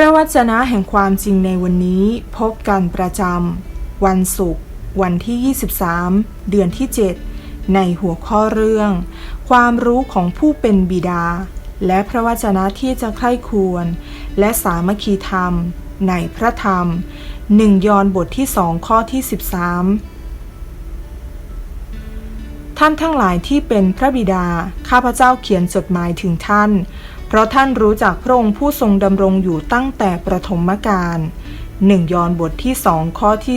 ระวจนะแห่งความจริงในวันนี้พบกันประจำวันศุกร์วันที่ 23 เดือนที่ 7 ในหัวข้อเรื่อง ความรู้ของผู้เป็นบิดา และพระวจนะที่จะใคร่ควร และสามัคคีธรรม ในพระธรรม 1 ยอห์นบทที่ 2 ข้อที่ 13 ท่านทั้งหลายที่เป็นพระบิดา ข้าพเจ้าเขียนจดหมายถึงท่าน เพราะท่านรู้จักพระองค์ผู้ทรงดำรงอยู่ตั้งแต่ประถมกาลหนึ่งยอห์นบทที่สองข้อที่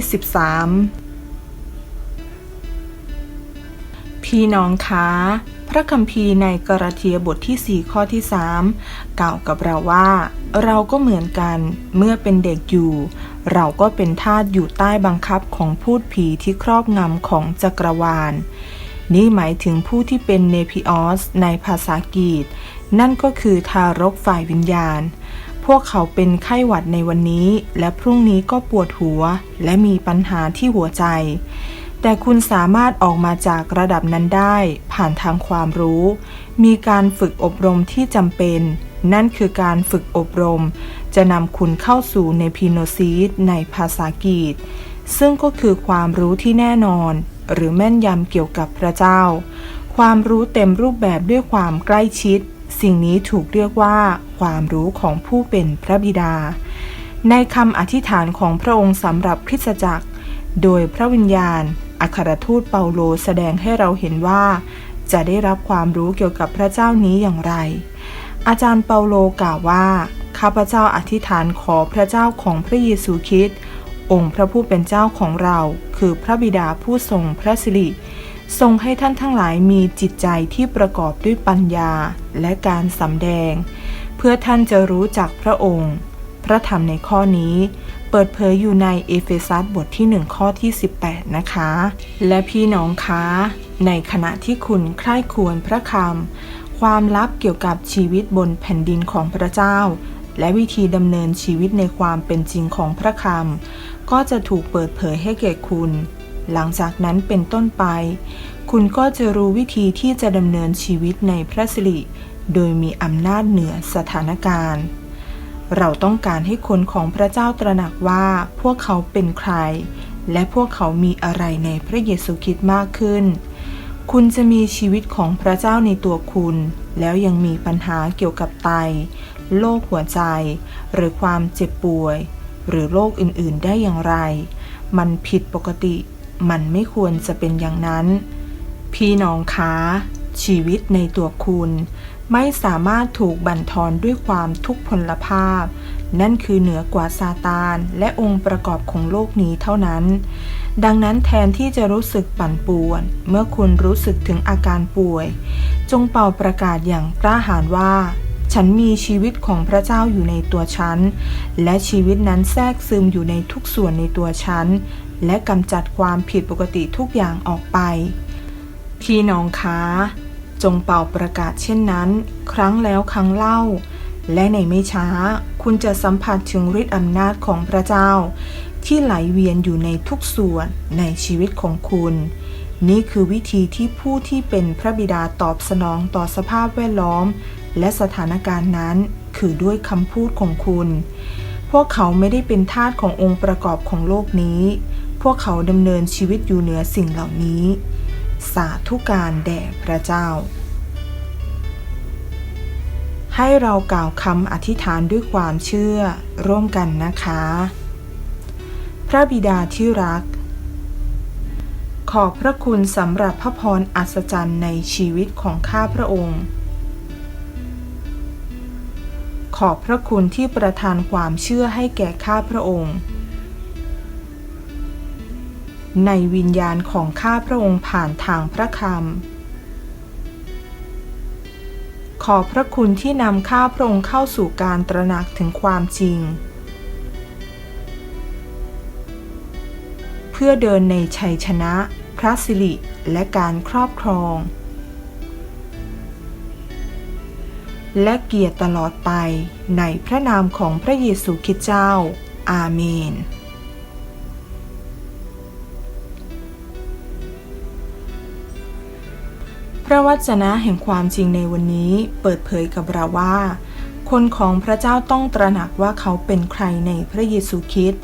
13 พี่น้องคะพระคัมภีร์ในกราเทียบทที่ 4 ข้อที่ 3 กล่าวกับเราว่า เราก็เหมือนกันเมื่อเป็นเด็กอยู่ เราก็เป็นทาสอยู่ใต้บังคับของพูดผีที่ครอบงำของจักรวาล นี่หมายถึงผู้ที่เป็นเนพิออสในภาษากรีก นั่นก็คือทารกฝ่ายวิญญาณ พวกเขาเป็นไข้หวัดในวันนี้ และพรุ่งนี้ก็ปวดหัว และมีปัญหาที่หัวใจ แต่คุณสามารถออกมาจากระดับนั้นได้ ผ่านทางความรู้ มีการฝึกอบรมที่จำเป็น นั่นคือการฝึกอบรม จะนำคุณเข้าสู่ในพีโนซีสในภาษากรีกซึ่งก็คือความรู้ที่แน่นอน หรือแม่นยำเกี่ยวกับพระเจ้า ความรู้เต็มรูปแบบด้วยความใกล้ชิด สิ่งนี้ถูกเรียกว่าความรู้ของผู้เป็นพระบิดา ในคำอธิษฐานของพระองค์สำหรับคริสตจักร โดยพระวิญญาณ อัครทูตเปาโลแสดงให้เราเห็นว่า จะได้รับความรู้เกี่ยวกับพระเจ้านี้อย่างไร อาจารย์เปาโลกล่าวว่า ข้าพเจ้าอธิษฐานขอพระเจ้าของพระเยซูคริสต์องค์พระผู้เป็นเจ้าของเรา คือพระบิดาผู้ทรงพระสิริ ทรงให้ท่านทั้งหลายมีจิตใจที่ประกอบด้วยปัญญาและการสำแดง เพื่อท่านจะรู้จักพระองค์ พระธรรมในข้อนี้เปิดเผยอยู่ในเอเฟซัสบทที่ 1 ข้อที่ 18 นะคะ และพี่น้องคะในขณะที่คุณใคร่ควรพระคำความลับเกี่ยวกับชีวิตบนแผ่นดินของพระเจ้า และวิธีดำเนินชีวิตในความเป็นจริงของพระคำก็จะถูกเปิดเผยให้แก่คุณ หลังจากนั้นเป็นต้นไป คุณก็จะรู้วิธีที่จะดำเนินชีวิตในพระสิริ โดยมีอำนาจเหนือสถานการณ์ เราต้องการให้คนของพระเจ้าตระหนักว่าพวกเขาเป็นใคร และพวกเขามีอะไรในพระเยซูคริสต์มากขึ้น คุณจะมีชีวิตของพระเจ้าในตัวคุณ แล้วยังมีปัญหาเกี่ยวกับไต โรคหัวใจ หรือความเจ็บป่วย หรือโรคอื่นๆ ได้อย่างไร มันผิดปกติ มันไม่ควรจะเป็นอย่างนั้น พี่น้องคะชีวิตในตัวคุณ ไม่สามารถถูกบั่นทอนด้วยความทุกพลภาพ นั่นคือเหนือกว่าซาตานและองค์ประกอบของโลกนี้เท่านั้น ดังนั้นแทนที่จะรู้สึกปั่นป่วน เมื่อคุณรู้สึกถึงอาการป่วย จงเป่าประกาศอย่างกล้าหาญว่า ฉันมีชีวิตของพระเจ้าอยู่ในตัวฉัน และชีวิตนั้นแทรกซึมอยู่ในทุกส่วนในตัวฉัน และกำจัดความผิดปกติทุกอย่างออกไป พี่น้องคะจงเป่าประกาศเช่นนั้น ครั้งแล้วครั้งเล่า และในไม่ช้า คุณจะสัมผัสถึงฤทธิ์อำนาจของพระเจ้า ที่ไหลเวียนอยู่ในทุกส่วนในชีวิตของคุณ นี่คือวิธีที่ผู้ที่เป็นพระบิดาตอบสนองต่อสภาพแวดล้อม และสถานการณ์นั้น คือด้วยคำพูดของคุณ พวกเขาไม่ได้เป็นทาสขององค์ประกอบของโลกนี้ พวกเขาดำเนินชีวิตอยู่เหนือสิ่งเหล่านี้ สาธุการแด่พระเจ้า ให้เรากล่าวคำอธิษฐานด้วยความเชื่อร่วมกันนะคะ พระบิดาที่รัก ขอบพระคุณสำหรับพระพรอัศจรรย์ในชีวิตของข้าพระองค์ขอบพระคุณที่ประทานความเชื่อให้แก่ข้าพระองค์ ในวิญญาณของข้าพระองค์ผ่านทางพระคำ ขอบพระคุณที่นำข้าพระองค์เข้าสู่การตระหนักถึงความจริง เพื่อเดินในชัยชนะ พระสิริและการครอบครอง และเกียรติตลอดไปในพระนามของพระเยซูคริสต์เจ้า อาเมน ระวจนะแห่งความจริงในวันนี้เปิดเผยกับเราว่า คนของพระเจ้าต้องตระหนักว่าเขาเป็นใครในพระเยซูคริสต์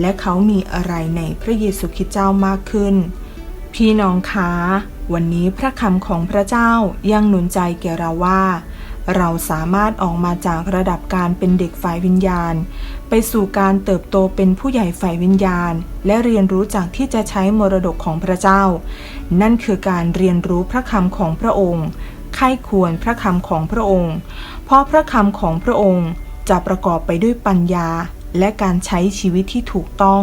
และเขามีอะไรในพระเยซูคริสต์เจ้ามากขึ้น พี่น้องคะวันนี้พระคำของพระเจ้ายังหนุนใจแก่เราว่า เราสามารถออกมาจากระดับการเป็นเด็กฝ่ายวิญญาณ ไปสู่การเติบโตเป็นผู้ใหญ่ฝ่ายวิญญาณ และเรียนรู้จากที่จะใช้มรดกของพระเจ้า นั่นคือการเรียนรู้พระคำของพระองค์ไข้ควรพระคำของพระองค์ เพราะพระคำของพระองค์จะประกอบไปด้วยปัญญา และการใช้ชีวิตที่ถูกต้อง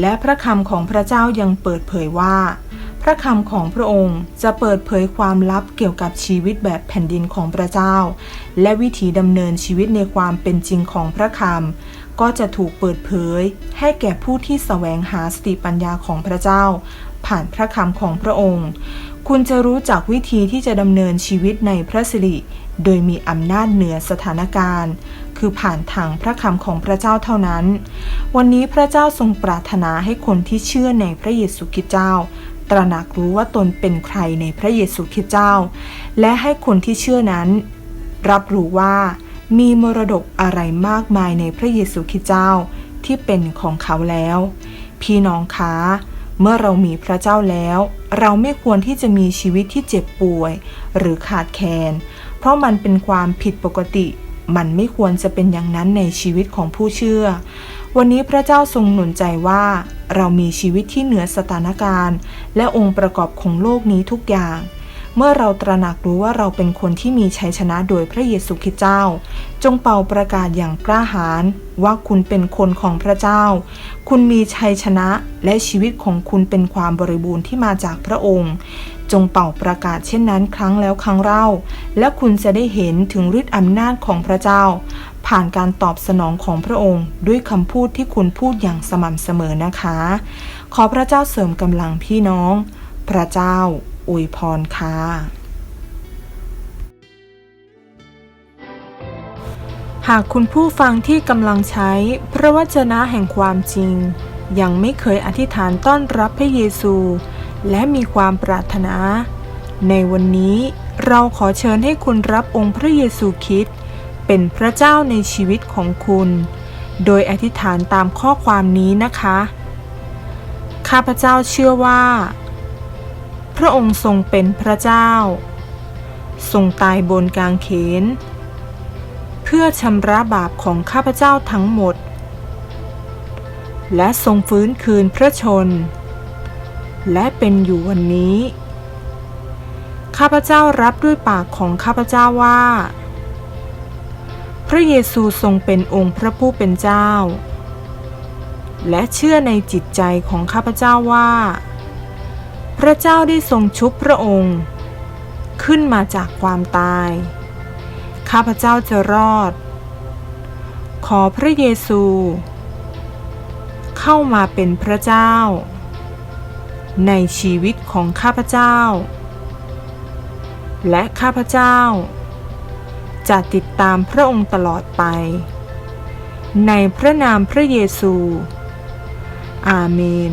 และพระคำของพระเจ้ายังเปิดเผยว่า ระคำของพระองค์จะเปิดเผยความลับเกี่ยวกับชีวิตแบบแผ่นดินของพระเจ้า และวิถีดำเนินชีวิตในความเป็นจริงของพระคำ ก็จะถูกเปิดเผยให้แก่ผู้ที่แสวงหาสติปัญญาของพระเจ้า ผ่านพระคำของพระองค์ คุณจะรู้จักวิธีที่จะดำเนินชีวิตในพระสิริโดยมีอำนาจเหนือสถานการณ์ คือผ่านทางพระคำของพระเจ้าเท่านั้น วันนี้พระเจ้าทรงปรารถนาให้คนที่เชื่อในพระเยซูคริสต์เจ้า ตระหนักรู้ว่าตนเป็นใครในพระเยซูคริสต์เจ้า และให้คนที่เชื่อนั้น รับรู้ว่ามีมรดกอะไรมากมายในพระเยซูคริสต์เจ้าที่เป็นของเขาแล้ว พี่น้องคะเมื่อเรามีพระเจ้าแล้ว เราไม่ควรที่จะมีชีวิตที่เจ็บป่วย หรือขาดแคลนเพราะมันเป็นความผิดปกติ มันไม่ควรจะเป็นอย่างนั้นในชีวิตของผู้เชื่อ วันนี้พระเจ้าทรงหนุนใจว่า เรามีชีวิตที่เหนือสถานการณ์ และองค์ประกอบของโลกนี้ทุกอย่าง เมื่อเราตระหนักรู้ว่าเราเป็นคนที่มีชัยชนะโดยพระเยซูคริสต์เจ้า จงเป่าประกาศอย่างกล้าหาญว่าคุณเป็นคนของพระเจ้า คุณมีชัยชนะและชีวิตของคุณเป็นความบริบูรณ์ที่มาจากพระองค์ จงเป่าประกาศเช่นนั้นครั้งแล้วครั้งเล่า และคุณจะได้เห็นถึงฤทธิ์อำนาจของพระเจ้า ผ่านการตอบสนองของพระองค์ ด้วยคำพูดที่คุณพูดอย่างสม่ำเสมอนะคะ ขอพระเจ้าเสริมกำลังพี่น้อง พระเจ้า อวยพรค่ะหากคุณผู้ฟังที่กำลังใช้พระวจนะแห่งความจริง ยังไม่เคยอธิษฐานต้อนรับพระเยซู และมีความปรารถนา ในวันนี้เราขอเชิญให้คุณรับองค์พระเยซูคริสต์เป็นพระเจ้าในชีวิตของคุณ โดยอธิษฐานตามข้อความนี้นะคะ ข้าพเจ้าเชื่อว่า พระองค์ทรงเป็นพระเจ้า ทรงตายบนกางเขน เพื่อชำระบาปของข้าพเจ้าทั้งหมด และทรงฟื้นคืนพระชน และเป็นอยู่วันนี้ ข้าพเจ้ารับด้วยปากของข้าพเจ้าว่า พระเยซูทรงเป็นองค์พระผู้เป็นเจ้า และเชื่อในจิตใจของข้าพเจ้าว่า พระเจ้าได้ทรงชุบพระองค์ ขึ้นมาจากความตาย ข้าพเจ้าจะรอด ขอพระเยซู เข้ามาเป็นพระเจ้า ในชีวิตของข้าพเจ้า และข้าพเจ้า จะติดตามพระองค์ตลอดไป ในพระนามพระเยซู อาเมน